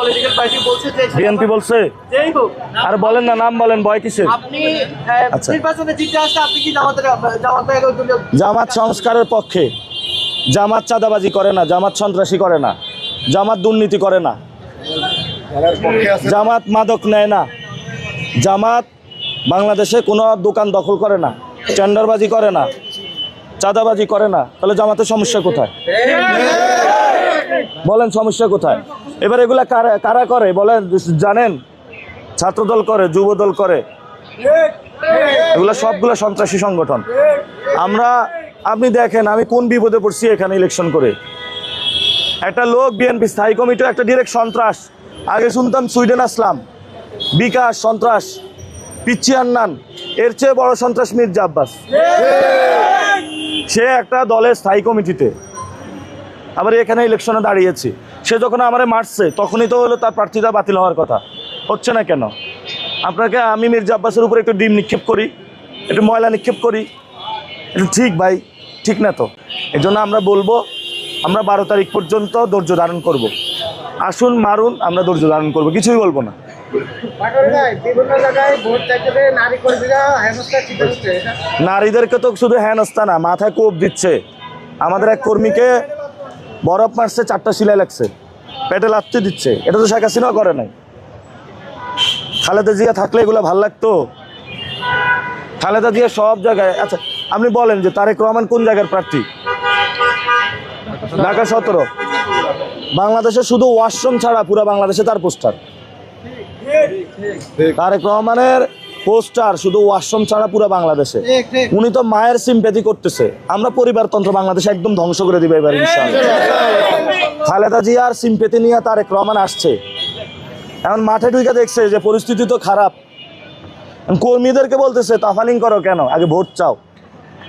Political party বলছে যে BNP বলছে? যেই হোক আর বলেন না নাম বলেন ভয় কিসের? আপনি আচ্ছা। নির্বাচনে জিতে আসলে আপনি কি জামাতের জামাতের জামাত সংস্কারের পক্ষে। জামাত চাঁদাবাজি করে না জামাত সন্ত্রাসী করে না জামাত দুর্নীতি করে না। জামাত মাদক নেয় না জামাত বাংলাদেশে কোনো দোকান দখল করে না টেন্ডারবাজি করে না চাঁদাবাজি করে না। তাহলে জামাতের সমস্যা কোথায়? বলেন সমস্যা কোথায়? এবার এগুলা কারা কারা বলেন, জানেন? ছাত্রদল করে, যুবদল করে। এগুলো সবগুলো সন্ত্রাসী সংগঠন। আমরা, আপনি দেখেন, আমি কোন বিপদে পড়ছি এখানে ইলেকশন করে। একটা লোক বিএনপি স্থায়ী কমিটি একটা ডিরেক্ট সন্ত্রাস। আগে শুনতাম সুইডেন আসলাম। বিকাশ, সন্ত্রাস। পিচ্ছি আন্নান। এর চেয়ে বড় সন্ত্রাস মির্জা আব্বাস। সে একটা দলের স্থায়ী কমিটিতে। আবার এখানে ইলেকশনে দাঁড়িয়েছি। সে যখন আমারে মারছে তখনই তো হলো তার প্রার্থিতা বাতিল হওয়ার কথা। হচ্ছে না কেন? আপনাকে আমি মির্জা আব্বাসের উপরে একটু ডিম নিক্ষেপ করি একটু ময়লা নিক্ষেপ করি। এটা ঠিক ভাই ঠিক না তো? এই জন্য আমরা বলব আমরা বারো তারিখ পর্যন্ত ধৈর্য ধারণ করব। আসুন মারুন আমরা ধৈর্য ধারণ করব কিছুই বলব না। নারীদেরকে তো শুধু হেনস্তা না মাথায় কোপ দিচ্ছে। আমাদের এক কর্মীকে বরফ মারছে, চারটা শিলাই লাগছে পেটে লাত্তি দিচ্ছে। এটা তো শেখ হাসিনাও করে নাই। খালেদা জিয়া থাকলে এগুলো ভালো লাগতো। খালেদা জিয়া সব জায়গায় আচ্ছা আপনি বলেন যে তারেক রহমান কোন জায়গার প্রার্থী? ঢাকা সতেরো। বাংলাদেশে শুধু ওয়াশরুম ছাড়া পুরো বাংলাদেশে তার পোস্টার। তারেক রহমানের পোস্টার শুধু ওয়াশরুম ছাড়া পুরো বাংলাদেশে। উনি তো মায়ের সিম্পেথি করতেছে। আমরা পরিবারতন্ত্র বাংলাদেশে একদম ধ্বংস করে দিবে এবার খালেদা জিয়ার সিম্পেথি নিয়ে তারেক রহমান আসছে। এখন মাঠে ঢুকে দেখছে যে পরিস্থিতি তো খারাপ। কর্মীদেরকে বলতেছে তাফালিং করো কেন? আগে ভোট চাও।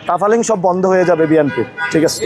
তাফালিং সব বন্ধ হয়ে যাবে বিএনপি। ঠিক আছে